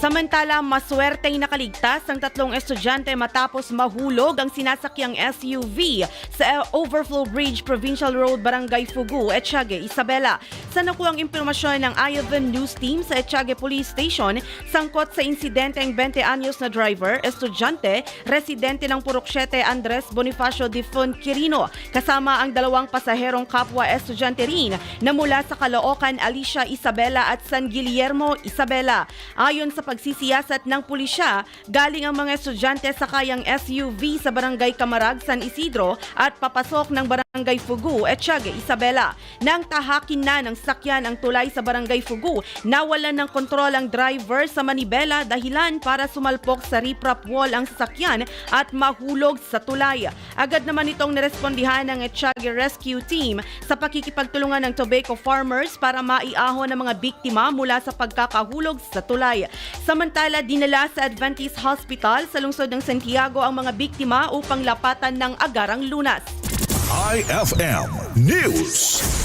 Samantala, maswerteng nakaligtas ang tatlong estudyante matapos mahulog ang sinasakyang SUV sa Overflow Bridge, Provincial Road, Barangay Fugu, Etchage, Isabela. Sa nakuang impormasyon ng Iovan News Team sa Etchage Police Station, sangkot sa insidente ang 20 anyos na driver, estudyante, residente ng 7 Andres Bonifacio de Quirino, kasama ang dalawang pasaherong kapwa estudyante rin na mula sa Caloocan, Alicia Isabela at San Guillermo, Isabela. Ayon sa pagsisiyasat ng pulisya, galing ang mga estudyante sa kayang SUV sa Barangay Camarag, San Isidro at papasok ng Barangay Fugu, Etchage, Isabela. Nang tahakin na ng sakyan ang tulay sa Barangay Fugu, nawalan ng kontrol ang driver sa Manibela dahilan para sumalpok sa riprap wall ang sasakyan at mahulog sa tulay. Agad naman itong nirespondihan ng Etchage Rescue Team sa pakikipagtulungan ng tobacco farmers para maiahon ang mga biktima mula sa pagkakahulog sa tulay. Samantala, dinala sa Adventist Hospital sa lungsod ng Santiago ang mga biktima upang lapatan ng agarang lunas. IFM News.